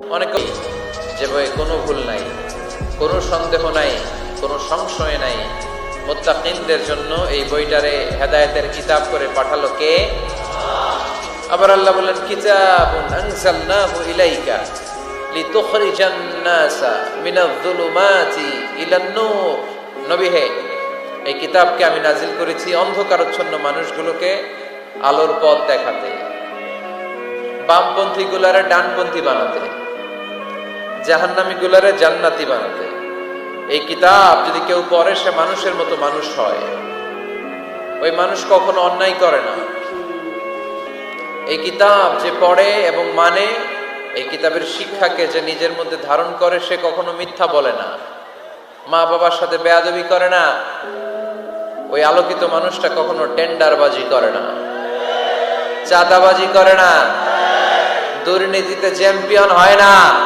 অনেক যে কোনো ভুল নাই, কোনো সন্দেহ নাই, কোনো সংশয় নাই। মোত্তাকিনদের জন্য এই বইটারে হেদায়েতের কিতাব করে পাঠালো কে? আবার আল্লাহ আনজালনাহু ইলাইকা লিতুখরিজান নাসা মিনাজ-যুলুমাতি ইলান-নূর নবী হে, এই কিতাবকে আমি নাজিল করেছি অন্ধকারচ্ছন্ন মানুষগুলোকে আলোর পথ দেখাতে বামপন্থী গুলারে ডানপন্থী বানাতে। জাহান্নামী গুলারে জান্নাতি বানাতে। এই কিতাব যদি কেউ পড়ে, সে মানুষের মতো মানুষ হয়। ওই মানুষ কখনো অন্যায় করে না। এই কিতাব যে পড়ে এবং মানে এই কিতাবের শিক্ষাকে যে নিজের মধ্যে ধারণ করে, সে কখনো মিথ্যা বলে না। মা বাবার সাথে বেয়াদবি করে না। ওই আলোকিত মানুষটা কখনো টেন্ডারবাজি করে না। চাঁদাবাজি করে না। দুর্নীতিতে চ্যাম্পিয়ন হয় না।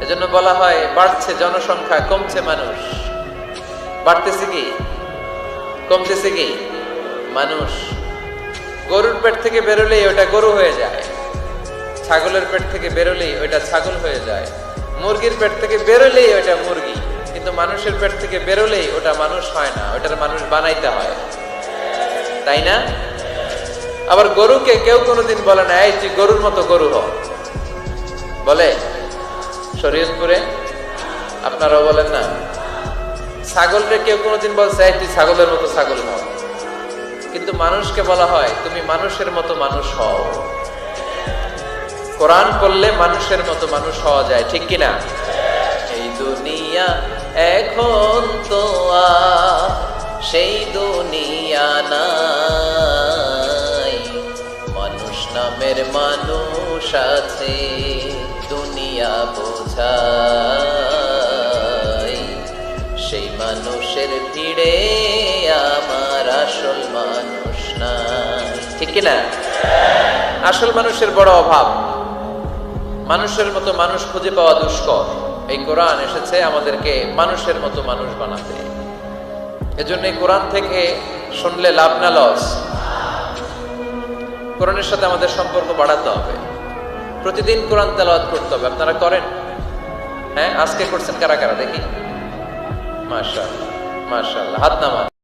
এজন্য বলা হয়, বাড়ছে জনসংখ্যা, কমছে মানুষ। বাড়তেছে কি? কমতেছে কি? মানুষ। গরুর পেট থেকে বেরোলেই ওটা গরু হয়ে যায়। ছাগলের পেট থেকে বেরোলেই ওইটা ছাগল হয়ে যায়। মুরগির পেট থেকে বেরোলেই ওটা মুরগি। কিন্তু মানুষের পেট থেকে বেরোলেই ওটা মানুষ হয় না, ওটার মানুষ বানাইতে হয়। তাই না? আবার গরুকে কেউ কোনোদিন বলে না, এই তুই গরুর মতো গরু হ। বলে? শরীয়তপুরে আপনারাও বলেন না। ছাগলকে কেউ কোনোদিন বলছে তুই ছাগলের মতো ছাগল হও কিন্তু মানুষকে বলা হয়, তুমি মানুষের মতো মানুষ হও। কোরআন করলে মানুষের মতো মানুষ হওয়া যায়, ঠিক কিনা? এই দুনিয়া এখন তো সেই দুনিয়া নাই। মানুষ নামের মানুষ আছে। দুনিয়া বোঝাই। সেই মানুষের ভিড়ে আমার আসল মানুষ নাই। ঠিক কিনা? আসল মানুষের বড় অভাব। মানুষের মতো মানুষ খুঁজে পাওয়া দুষ্কর। এই কোরআন এসেছে আমাদেরকে মানুষের মতো মানুষ বানাতে। এজন্য কোরআন থেকে শুনলে লাভ না, লস। কোরআনের সাথে আমাদের সম্পর্ক বাড়াতে হবে। প্রতিদিন কোরআন তেলাওয়াত করতে হবে। আপনারা করেন? হ্যাঁ আজকে করছেন কারা কারা? দেখি। মাশাআল্লাহ মাশাআল্লাহ, হাত নামান।